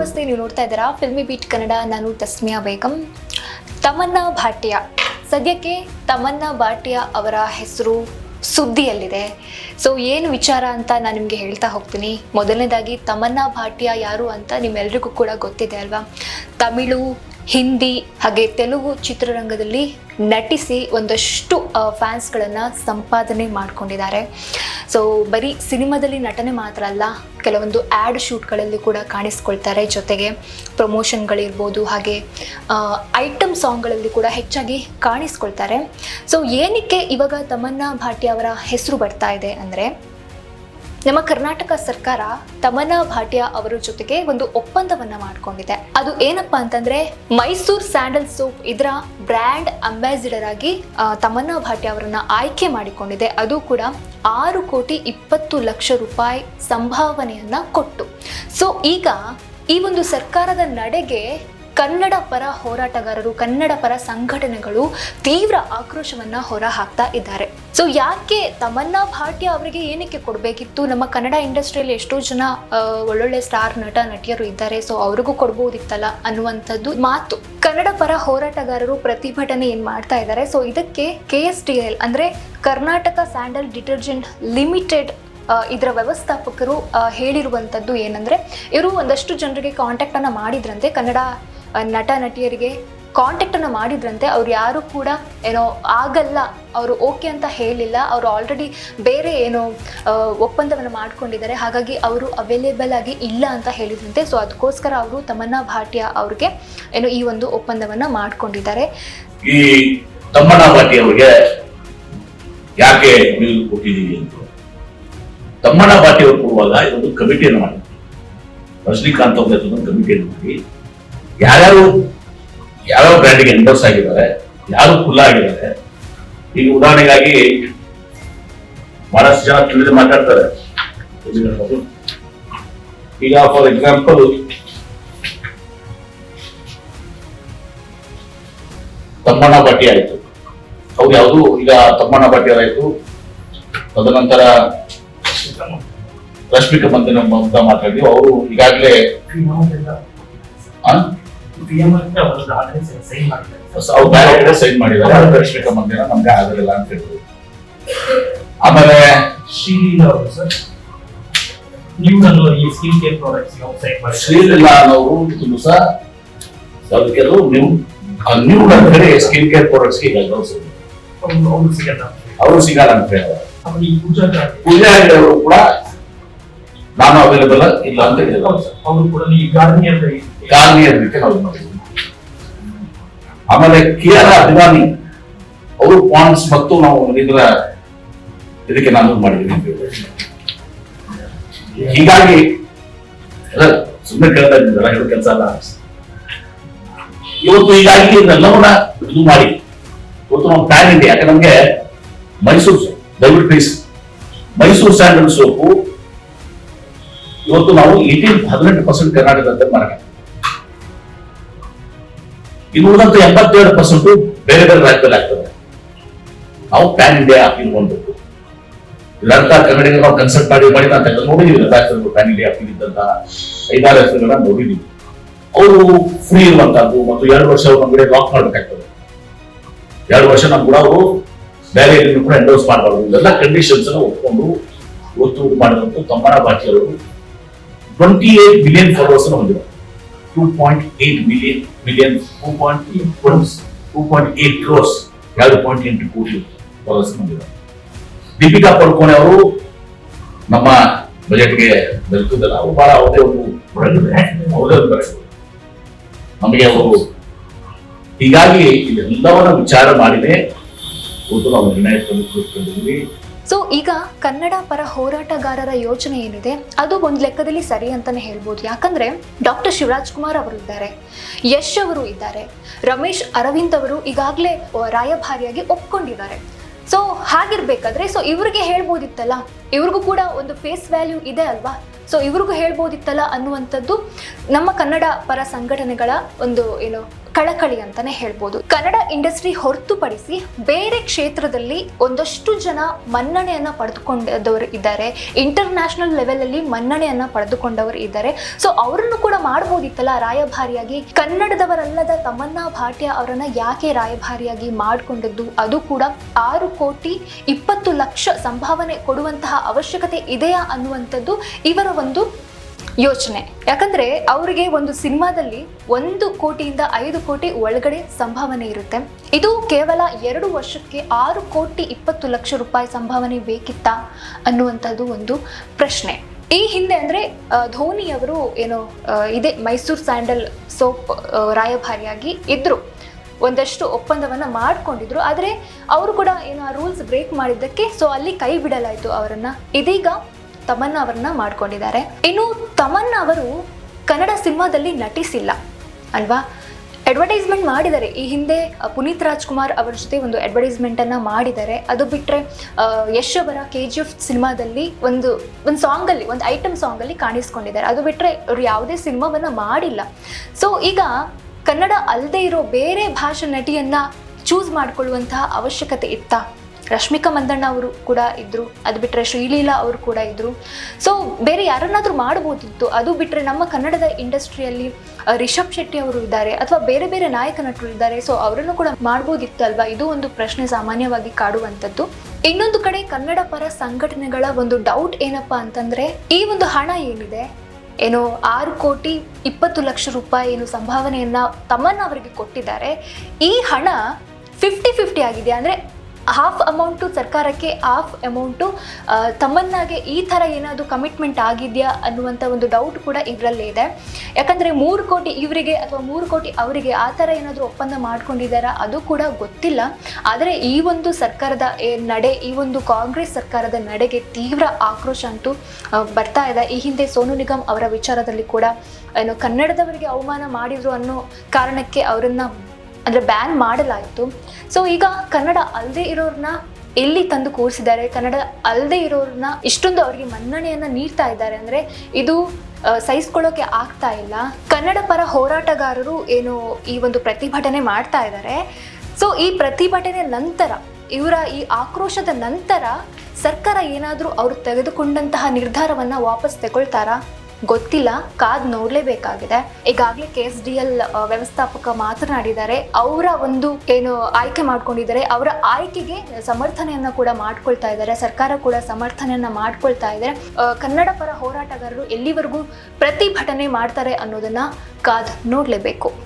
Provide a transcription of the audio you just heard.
ನೀವು ನೋಡ್ತಾ ಇದ್ದೀರಾ? ಫಿಲ್ಮಿ ಬೀಟ್ ಕನ್ನಡ ನಾನು ತಸ್ಮಿಯಾ ಬೇಗಂ. ತಮನ್ನಾ ಭಾಟಿಯಾ. ಸದ್ಯಕ್ಕೆ ತಮನ್ನಾ ಭಾಟಿಯಾ ಅವರ ಹೆಸರು ಸುದ್ದಿಯಲ್ಲಿದೆ. ಸೊ ಏನು ವಿಚಾರ ಅಂತ ನಾನು ನಿಮಗೆ ಹೇಳ್ತಾ ಹೋಗ್ತೀನಿ. ಮೊದಲನೇದಾಗಿ, ತಮನ್ನಾ ಭಾಟಿಯಾ ಯಾರು ಅಂತ ನಿಮ್ಮೆಲ್ರಿಗೂ ಕೂಡ ಗೊತ್ತಿದೆ ಅಲ್ವಾ? ತಮಿಳು ಹಿಂದಿ ಹಾಗೆ ತೆಲುಗು ಚಿತ್ರರಂಗದಲ್ಲಿ ನಟಿಸಿ ಒಂದಷ್ಟು ಫ್ಯಾನ್ಸ್ಗಳನ್ನು ಸಂಪಾದನೆ ಮಾಡ್ಕೊಂಡಿದ್ದಾರೆ. ಸೊ ಬರೀ ಸಿನಿಮಾದಲ್ಲಿ ನಟನೆ ಮಾತ್ರ ಅಲ್ಲ, ಕೆಲವೊಂದು ಆ್ಯಡ್ ಶೂಟ್ಗಳಲ್ಲಿ ಕೂಡ ಕಾಣಿಸ್ಕೊಳ್ತಾರೆ. ಜೊತೆಗೆ ಪ್ರಮೋಷನ್ಗಳಿರ್ಬೋದು, ಹಾಗೆ ಐಟಮ್ ಸಾಂಗ್ಗಳಲ್ಲಿ ಕೂಡ ಹೆಚ್ಚಾಗಿ ಕಾಣಿಸ್ಕೊಳ್ತಾರೆ. ಸೊ ಏನಕ್ಕೆ ಇವಾಗ ತಮನ್ನಾ ಭಾಟಿ ಅವರ ಹೆಸರು ಬರ್ತಾ ಇದೆ ಅಂದರೆ ನಮ್ಮ ಕರ್ನಾಟಕ ಸರ್ಕಾರ ತಮನ್ನಾ ಭಾಟಿಯಾ ಅವರ ಜೊತೆಗೆ ಒಂದು ಒಪ್ಪಂದವನ್ನ ಮಾಡಿಕೊಂಡಿದೆ. ಅದು ಏನಪ್ಪಾ ಅಂತಂದ್ರೆ, ಮೈಸೂರ್ ಸ್ಯಾಂಡಲ್ ಸೋಪ್ ಇದರ ಬ್ರ್ಯಾಂಡ್ ಅಂಬಾಸಿಡರ್ ಆಗಿ ತಮನ್ನಾ ಭಾಟಿಯಾ ಅವರನ್ನ ಆಯ್ಕೆ ಮಾಡಿಕೊಂಡಿದೆ. ಅದು ಕೂಡ ಆರು ಕೋಟಿ ಇಪ್ಪತ್ತು ಲಕ್ಷ ರೂಪಾಯಿ ಸಂಭಾವನೆಯನ್ನ ಕೊಟ್ಟು. ಸೊ ಈಗ ಈ ಒಂದು ಸರ್ಕಾರದ ನಡೆಗೆ ಕನ್ನಡ ಪರ ಹೋರಾಟಗಾರರು, ಕನ್ನಡ ಪರ ಸಂಘಟನೆಗಳು ತೀವ್ರ ಆಕ್ರೋಶವನ್ನ ಹೊರ ಹಾಕ್ತಾ ಇದ್ದಾರೆ. ಸೊ ಯಾಕೆ ತಮನ್ನಾ ಭಾಟ್ಯ ಅವರಿಗೆ ಏನಕ್ಕೆ ಕೊಡಬೇಕಿತ್ತು? ನಮ್ಮ ಕನ್ನಡ ಇಂಡಸ್ಟ್ರಿಯಲ್ಲಿ ಎಷ್ಟೋ ಜನ ಒಳ್ಳೊಳ್ಳೆ ಸ್ಟಾರ್ ನಟ, ನಟಿಯರು ಇದ್ದಾರೆ. ಸೊ ಅವ್ರಿಗೂ ಕೊಡ್ಬೋದಿತ್ತಲ್ಲ ಅನ್ನುವಂಥದ್ದು ಮಾತು. ಕನ್ನಡ ಪರ ಹೋರಾಟಗಾರರು ಪ್ರತಿಭಟನೆ ಏನ್ ಮಾಡ್ತಾ ಇದ್ದಾರೆ? ಸೊ ಇದಕ್ಕೆ ಕೆ ಎಸ್ ಟಿ ಎಲ್ ಅಂದ್ರೆ ಕರ್ನಾಟಕ ಸ್ಯಾಂಡಲ್ ಡಿಟರ್ಜೆಂಟ್ ಲಿಮಿಟೆಡ್ ಇದರ ವ್ಯವಸ್ಥಾಪಕರು ಹೇಳಿರುವಂಥದ್ದು ಏನಂದ್ರೆ, ಇವರು ಒಂದಷ್ಟು ಜನರಿಗೆ ಕಾಂಟ್ಯಾಕ್ಟನ್ನು ಮಾಡಿದ್ರಂತೆ ಕನ್ನಡ ನಟ ನಟಿಯರಿಗೆ ಕಾಂಟ್ಯಾಕ್ಟ್ ಅನ್ನು ಮಾಡಿದ್ರಂತೆ. ಅವ್ರು ಯಾರು ಕೂಡ ಏನೋ ಆಗಲ್ಲ, ಅವರು ಓಕೆ ಅಂತ ಹೇಳಿಲ್ಲ. ಅವರು ಆಲ್ರೆಡಿ ಬೇರೆ ಏನೋ ಒಪ್ಪಂದವನ್ನು ಮಾಡ್ಕೊಂಡಿದ್ದಾರೆ. ಹಾಗಾಗಿ ಅವರು ಅವೈಲೇಬಲ್ ಆಗಿ ಇಲ್ಲ ಅಂತ ಹೇಳಿದ್ರಂತೆ. ಸೊ ಅದಕ್ಕೋಸ್ಕರ ಅವರು ತಮನ್ನಾ ಭಾಟಿಯಾ ಅವ್ರಿಗೆ ಏನೋ ಈ ಒಂದು ಒಪ್ಪಂದವನ್ನ ಮಾಡ್ಕೊಂಡಿದ್ದಾರೆ. ಈ ತಮ್ಮಣ್ಣ ಭಾಟಿ ಅವರಿಗೆ ಯಾಕೆ ಕೊಟ್ಟಿದ್ದೀವಿ ಅಂತ. ತಮ್ಮಣ್ಣ ಭಾಟಿ ಅವರು ಕೊಡುವಾಗ ಇದೊಂದು ಕಮಿಟಿಯನ್ನು ಮಾಡಿ ರಜನಿಕಾಂತ್ ಅವರು ಕಮಿಟಿಯನ್ನು ಮಾಡಿ. ಯಾರ್ಯಾರು ಯಾವ್ಯಾವ ಬ್ರ್ಯಾಂಡಿಗೆ ಎಂಡೋರ್ಸ್ ಆಗಿದ್ದಾರೆ, ಯಾರು ಫುಲ್ ಆಗಿದ್ದಾರೆ, ಈಗ ಉದಾಹರಣೆಗಾಗಿ ಬಹಳಷ್ಟು ಜನ ತಿಳಿದು ಮಾತಾಡ್ತಾರೆ. ಈಗ ಫಾರ್ ಎಕ್ಸಾಂಪಲ್ ತಮ್ಮಣ್ಣ ಭಟ್ಟಿ ಆಯ್ತು. ಅವ್ರು ಯಾವುದು? ಈಗ ತಮ್ಮಣ್ಣ ಭಟ್ಟಿ ಆಯ್ತು. ತದನಂತರ ರಶ್ಮಿಕಾ ಮಂದಿರ ಅಂತ ಮಾತಾಡಿದ್ವಿ ಅವರು ಈಗಾಗಲೇ ಅವ್ರು ಬೇರೆ ಕಡೆ ಸೈನ್ ಮಾಡಿದ್ದಾರೆ. ರಶ್ಮಿಕಾ ಮಂದಿರ ನಮ್ಗೆ ಅಂತ ಹೇಳಿದ್ರು ಆಮೇಲೆ ನೀವು ಈ ಸ್ಕಿನ್ ಕೇರ್ ಪ್ರಾಡಕ್ಟ್ಸ್ ವೆಬ್ಸೈಟ್ ಮಾಡಿ. ಶ್ರೀಲಿಲ್ಲ ಅನ್ನೋರು ಸಹ ಅದಕ್ಕೆ ನೀವು ನೀವು ಅಂತ ಸ್ಕಿನ್ ಕೇರ್ ಪ್ರಾಡಕ್ಟ್ಸ್ಗೆ ಈಗ. ಅವ್ರು ಸಿಗಲ್ಲ ಅವರು ಸಿಗಲ್ಲ ಅಂತ ಹೇಳಿದ್ದಾರೆ ಪೂಜಾ ಪೂಜಾ ಅವರು ಕೂಡ ನಾನು ಅವೈಲೇಬಲ್ ಇಲ್ಲ ಅಂತ ಆಮೇಲೆ ಅವರು ಕೂಡ ಈ ಗಾರ್ನಿಯರ್ ಗಾರ್ನಿಯರ್ ರೀತಿ ನಾವು ಇದು ಮಾಡಿದ್ವಿ ಆಮೇಲೆ ಕಿಯಾರ ಅಭಿಮಾನಿ ಅವರು ಪಾಯಿಂಟ್ಸ್ ಮತ್ತು ನಾವು ಇದರ ಇದಕ್ಕೆ ನಾನು ಇದು ಮಾಡಿದ್ದೀನಿ ಹೀಗಾಗಿ ಸುಮ್ಮನೆ ಕೇಳ್ತಾ ಇದ್ದಿದ್ದಲ್ಲ ಹೇಳೋ ಕೆಲಸ ಅಲ್ಲ. ಇವತ್ತು ಹೀಗಾಗಿ ಇದೆಲ್ಲವನ್ನ ಇದು ಮಾಡಿ. ಇವತ್ತು ನಾವು ಪ್ಯಾನ್ ಇಂಡಿಯಾ ಯಾಕೆ ನಮ್ಗೆ ಮೈಸೂರು ದಯವಿಟ್ಟು ಪ್ಲೀಸ್ ಮೈಸೂರು ಸ್ಯಾಂಡಲ್ ಸೋಪು ಇವತ್ತು ನಾವು ಏಟೀನ್ ಹದಿನೆಂಟು ಪರ್ಸೆಂಟ್ ಕರ್ನಾಟಕದಂತೆ ಮಾಡಿ ಇನ್ನು ಉಳಿದಂತ ಎಂಬತ್ತೆರಡು ಪರ್ಸೆಂಟ್ ಬೇರೆ ಬೇರೆ ರಾಜ್ಯದಲ್ಲಿ ಆಗ್ತದೆ. ನಾವು ಪ್ಯಾನ್ ಇಂಡಿಯಾ ಇರುವಂತದ್ದು ಇದರರ್ಥ ಕನ್ನಡಿಗ ನಾವು ಕನ್ಸಲ್ಟ್ ಮಾಡಿ ಮಾಡಿ ನಾನು ನೋಡಿದೀವಿ. ರಾಜ್ಯದಲ್ಲಿ ಪ್ಯಾನ್ ಇಂಡಿಯಾ ಇದ್ದಂತ ಐದಾರು ಹೆಸರುಗಳನ್ನ ನೋಡಿದೀವಿ. ಅವರು ಫ್ರೀ ಇರುವಂತಹದ್ದು ಮತ್ತು ಎರಡು ವರ್ಷ ಅವ್ರು ನಮ್ಗೆ ಲಾಕ್ ಮಾಡಬೇಕಾಗ್ತದೆ. ಎರಡು ವರ್ಷ ನಮ್ ಕೂಡ ಅವರು ಬೇರೆ ಕೂಡ ಎಂಡೋಸ್ ಮಾಡಬಾರ್ದು. ಇದೆಲ್ಲ ಕಂಡೀಷನ್ಸ್ ಒಪ್ಕೊಂಡು ಗೊತ್ತು ಮಾಡಿದಂತೂ ತಮ್ಮನ ಬಾಕಿ ಅವರು ಟ್ವೆಂಟಿ ಏಟ್ ಮಿಲಿಯನ್ ಫಾಲೋವರ್ಸ್ ಹೊಂದಿದ್ದಾರೆ two point eight million million two point two point eight crores ಎರಡು ಪಾಯಿಂಟ್ ಎಂಟು ದೀಪಿಕಾ ಪಡುಕೋಣೆ ಅವರು ನಮ್ಮ ಬಜೆಟ್ಗೆ ಬೆಳೆದಿದ್ದಲ್ಲ ಅವರು ಬಹಳ ಅವರೇ ಒಂದು ಅವರೇ ಒಂದು. ನಮಗೆ ಅವರು ಹೀಗಾಗಿ ಇದೆಲ್ಲವನ್ನ ವಿಚಾರ ಮಾಡಿದೆ. ಕೂತು ನಾವು ನಿರ್ಣಯ ತೆಗೆದುಕೊಂಡಿದ್ದೀವಿ ಸೊ ಈಗ ಕನ್ನಡ ಪರ ಹೋರಾಟಗಾರರ ಯೋಚನೆ ಏನಿದೆ? ಅದು ಒಂದು ಲೆಕ್ಕದಲ್ಲಿ ಸರಿ ಅಂತಾನೆ ಹೇಳ್ಬೋದು. ಯಾಕಂದ್ರೆ ಡಾಕ್ಟರ್ ಶಿವರಾಜ್ ಕುಮಾರ್ ಅವರು ಇದ್ದಾರೆ. ಯಶ್ ಅವರು ಇದ್ದಾರೆ. ರಮೇಶ್ ಅರವಿಂದ್ ಅವರು ಈಗಾಗಲೇ, ರಾಯಭಾರಿಯಾಗಿ ಒಪ್ಕೊಂಡಿದ್ದಾರೆ. ಸೊ ಹಾಗಿರ್ಬೇಕಾದ್ರೆ ಸೊ ಇವ್ರಿಗೆ ಹೇಳ್ಬೋದಿತ್ತಲ್ಲ ಇವ್ರಿಗೂ ಕೂಡ ಒಂದು ಫೇಸ್ ವ್ಯಾಲ್ಯೂ ಇದೆ ಅಲ್ವಾ? ಸೊ ಇವ್ರಿಗೂ ಹೇಳ್ಬೋದಿತ್ತಲ್ಲ ಅನ್ನುವಂಥದ್ದು ನಮ್ಮ ಕನ್ನಡ ಪರ ಸಂಘಟನೆಗಳ ಒಂದು ಏನು ಕಳಕಳಿ ಅಂತಾನೆ ಹೇಳ್ಬೋದು. ಕನ್ನಡ ಇಂಡಸ್ಟ್ರಿ ಹೊರತುಪಡಿಸಿ ಬೇರೆ ಕ್ಷೇತ್ರದಲ್ಲಿ ಒಂದಷ್ಟು ಜನ ಮನ್ನಣೆಯನ್ನ ಪಡೆದುಕೊಂಡವರು ಇದ್ದಾರೆ. ಇಂಟರ್ ನ್ಯಾಷನಲ್ ಲೆವೆಲ್ ಅಲ್ಲಿ ಮನ್ನಣೆಯನ್ನ ಪಡೆದುಕೊಂಡವರು ಇದ್ದಾರೆ. ಸೊ ಅವರನ್ನು ಕೂಡ ಮಾಡ್ಬೋದಿತ್ತಲ್ಲ ರಾಯಭಾರಿಯಾಗಿ? ಕನ್ನಡದವರಲ್ಲದ ತಮನ್ನಾ ಭಾಟ್ಯ ಅವರನ್ನ ಯಾಕೆ ರಾಯಭಾರಿಯಾಗಿ ಮಾಡಿಕೊಂಡದ್ದು? ಅದು ಕೂಡ ಆರು ಕೋಟಿ ಇಪ್ಪತ್ತು ಲಕ್ಷ ಸಂಭಾವನೆ ಕೊಡುವಂತಹ ಅವಶ್ಯಕತೆ ಇದೆಯಾ ಅನ್ನುವಂಥದ್ದು ಇವರ ಒಂದು ಯೋಚನೆ. ಯಾಕಂದ್ರೆ ಅವರಿಗೆ ಒಂದು ಸಿನಿಮಾದಲ್ಲಿ ಒಂದು ಕೋಟಿಯಿಂದ ಐದು ಕೋಟಿ ಒಳಗಡೆ ಸಂಭಾವನೆ ಇರುತ್ತೆ. ಇದು ಕೇವಲ ಎರಡು ವರ್ಷಕ್ಕೆ ಆರು ಕೋಟಿ ಇಪ್ಪತ್ತು ಲಕ್ಷ ರೂಪಾಯಿ ಸಂಭಾವನೆ ಬೇಕಿತ್ತಾ ಅನ್ನುವಂಥದ್ದು ಒಂದು ಪ್ರಶ್ನೆ. ಈ ಹಿಂದೆ ಅಂದ್ರೆ ಧೋನಿ ಅವರು ಏನು ಇದೇ ಮೈಸೂರು ಸ್ಯಾಂಡಲ್ ಸೋಪ್ ರಾಯಭಾರಿಯಾಗಿ ಇದ್ರು. ಒಂದಷ್ಟು ಒಪ್ಪಂದವನ್ನು ಮಾಡಿಕೊಂಡಿದ್ರು. ಆದರೆ ಅವರು ಕೂಡ ಏನು ಆ ರೂಲ್ಸ್ ಬ್ರೇಕ್ ಮಾಡಿದ್ದಕ್ಕೆ ಸೊ ಅಲ್ಲಿ ಕೈ ಬಿಡಲಾಯಿತು ಅವರನ್ನ. ಇದೀಗ ತಮನ್ನ ಅವರನ್ನ ಮಾಡ್ಕೊಂಡಿದ್ದಾರೆ. ಇನ್ನು ತಮನ್ನ ಅವರು ಕನ್ನಡ ಸಿನಿಮಾದಲ್ಲಿ ನಟಿಸಿಲ್ಲ. ಅಲ್ವಾ? ಅಡ್ವರ್ಟೈಸ್ಮೆಂಟ್ ಮಾಡಿದ್ದಾರೆ. ಈ ಹಿಂದೆ ಪುನೀತ್ ರಾಜ್ಕುಮಾರ್ ಅವರ ಜೊತೆ ಒಂದು ಅಡ್ವರ್ಟೈಸ್ಮೆಂಟ್ ಅನ್ನ ಮಾಡಿದ್ದಾರೆ. ಅದು ಬಿಟ್ಟರೆ ಯಶ್ ಅವರ ಕೆ ಜಿ ಎಫ್ ಸಿನಿಮಾದಲ್ಲಿ ಒಂದು ಒಂದು ಸಾಂಗಲ್ಲಿ ಒಂದು ಐಟಮ್ ಸಾಂಗಲ್ಲಿ ಕಾಣಿಸ್ಕೊಂಡಿದ್ದಾರೆ. ಅದು ಬಿಟ್ಟರೆ ಅವರು ಯಾವುದೇ ಸಿನಿಮಾವನ್ನ ಮಾಡಿಲ್ಲ. ಸೊ ಈಗ ಕನ್ನಡ ಅಲ್ಲದೆ ಇರೋ ಬೇರೆ ಭಾಷೆ ನಟಿಯನ್ನ ಚೂಸ್ ಮಾಡಿಕೊಳ್ಳುವಂತಹ ಅವಶ್ಯಕತೆ ಇತ್ತಾ? ರಶ್ಮಿಕಾ ಮಂದಣ್ಣ ಅವರು ಕೂಡ ಇದ್ರು, ಅದು ಬಿಟ್ಟರೆ ಶ್ರೀಲೀಲಾ ಅವರು ಕೂಡ ಇದ್ರು. ಸೊ ಬೇರೆ ಯಾರನ್ನಾದರೂ ಮಾಡ್ಬೋದಿತ್ತು, ಅದು ಬಿಟ್ಟರೆ ನಮ್ಮ ಕನ್ನಡದ ಇಂಡಸ್ಟ್ರಿಯಲ್ಲಿ ರಿಷಬ್ ಶೆಟ್ಟಿ ಅವರು ಇದ್ದಾರೆ, ಅಥವಾ ಬೇರೆ ಬೇರೆ ನಾಯಕ ನಟರು ಇದ್ದಾರೆ ಸೊ ಅವರನ್ನು ಕೂಡ ಮಾಡ್ಬೋದಿತ್ತು ಅಲ್ವಾ ಇದು ಒಂದು ಪ್ರಶ್ನೆ ಸಾಮಾನ್ಯವಾಗಿ ಕಾಡುವಂಥದ್ದು. ಇನ್ನೊಂದು ಕಡೆ ಕನ್ನಡ ಪರ ಸಂಘಟನೆಗಳ ಒಂದು ಡೌಟ್ ಏನಪ್ಪಾ ಅಂತಂದ್ರೆ, ಈ ಒಂದು ಹಣ ಏನಿದೆ? ಏನು ಆರು ಕೋಟಿ ಇಪ್ಪತ್ತು ಲಕ್ಷ ರೂಪಾಯಿ ಏನು ಸಂಭಾವನೆಯನ್ನ ತಮ್ಮನ್ನ ಅವರಿಗೆ ಕೊಟ್ಟಿದ್ದಾರೆ. ಈ ಹಣ ಫಿಫ್ಟಿ ಫಿಫ್ಟಿ ಆಗಿದೆ ಅಂದರೆ ಹಾಫ್ ಅಮೌಂಟು ಸರ್ಕಾರಕ್ಕೆ ಹಾಫ್ ಅಮೌಂಟು ತಮ್ಮನ್ನಾಗೆ ಈ ಥರ ಏನಾದರೂ ಕಮಿಟ್ಮೆಂಟ್ ಆಗಿದೆಯಾ ಅನ್ನುವಂಥ ಒಂದು ಡೌಟ್ ಕೂಡ ಇದರಲ್ಲೇ ಇದೆ. ಯಾಕಂದರೆ ಮೂರು ಕೋಟಿ ಇವರಿಗೆ ಅಥವಾ ಮೂರು ಕೋಟಿ ಅವರಿಗೆ ಆ ಥರ ಏನಾದರೂ ಒಪ್ಪಂದ ಮಾಡ್ಕೊಂಡಿದ್ದಾರಾ ಅದು ಕೂಡ ಗೊತ್ತಿಲ್ಲ. ಆದರೆ ಈ ಒಂದು ಸರ್ಕಾರದ ನಡೆ, ಈ ಒಂದು ಕಾಂಗ್ರೆಸ್ ಸರ್ಕಾರದ ನಡೆಗೆ ತೀವ್ರ ಆಕ್ರೋಶ ಅಂತೂ ಬರ್ತಾ ಇದೆ. ಈ ಹಿಂದೆ ಸೋನು ನಿಗಮ್ ಅವರ ವಿಚಾರದಲ್ಲಿ ಕೂಡ, ಏನು ಕನ್ನಡದವರಿಗೆ ಅವಮಾನ ಮಾಡಿದ್ರು ಅನ್ನೋ ಕಾರಣಕ್ಕೆ ಅವರನ್ನ ಅಂದರೆ ಬ್ಯಾನ್ ಮಾಡಲಾಯಿತು. ಸೊ ಈಗ ಕನ್ನಡ ಅಲ್ಲದೆ ಇರೋರನ್ನ ಎಲ್ಲಿ ತಂದು ಕೂರಿಸಿದ್ದಾರೆ? ಕನ್ನಡ ಅಲ್ಲದೆ ಇರೋರನ್ನ ಇಷ್ಟೊಂದು ಅವರಿಗೆ ಮನ್ನಣೆಯನ್ನು ನೀಡ್ತಾ ಇದ್ದಾರೆ ಅಂದರೆ ಇದು ಸಹಿಸ್ಕೊಳ್ಳೋಕೆ ಆಗ್ತಾ ಇಲ್ಲ. ಕನ್ನಡ ಪರ ಹೋರಾಟಗಾರರು ಏನು ಈ ಒಂದು ಪ್ರತಿಭಟನೆ ಮಾಡ್ತಾ ಇದ್ದಾರೆ. ಸೊ ಈ ಪ್ರತಿಭಟನೆ ನಂತರ, ಇವರ ಈ ಆಕ್ರೋಶದ ನಂತರ ಸರ್ಕಾರ ಏನಾದರೂ ಅವರು ತೆಗೆದುಕೊಂಡಂತಹ ನಿರ್ಧಾರವನ್ನು ವಾಪಸ್ ತಗೊಳ್ತಾರಾ? ಗೊತ್ತಿಲ್ಲ, ಕಾದ್ ನೋಡ್ಲೇಬೇಕಾಗಿದೆ. ಈಗಾಗಲೇ ಕೆ ಎಸ್ ಡಿ ಎಲ್ ವ್ಯವಸ್ಥಾಪಕ ಮಾತನಾಡಿದ್ದಾರೆ. ಅವರ ಒಂದು ಏನು ಆಯ್ಕೆ ಮಾಡ್ಕೊಂಡಿದ್ದಾರೆ. ಅವರ ಆಯ್ಕೆಗೆ ಸಮರ್ಥನೆಯನ್ನ ಕೂಡ ಮಾಡ್ಕೊಳ್ತಾ ಇದ್ದಾರೆ. ಸರ್ಕಾರ ಕೂಡ ಸಮರ್ಥನೆಯನ್ನ ಮಾಡ್ಕೊಳ್ತಾ ಇದ್ದಾರೆ ಕನ್ನಡ ಪರ ಹೋರಾಟಗಾರರು ಎಲ್ಲಿವರೆಗೂ ಪ್ರತಿಭಟನೆ ಮಾಡ್ತಾರೆ ಅನ್ನೋದನ್ನ ಕಾದ್ ನೋಡ್ಲೇಬೇಕು.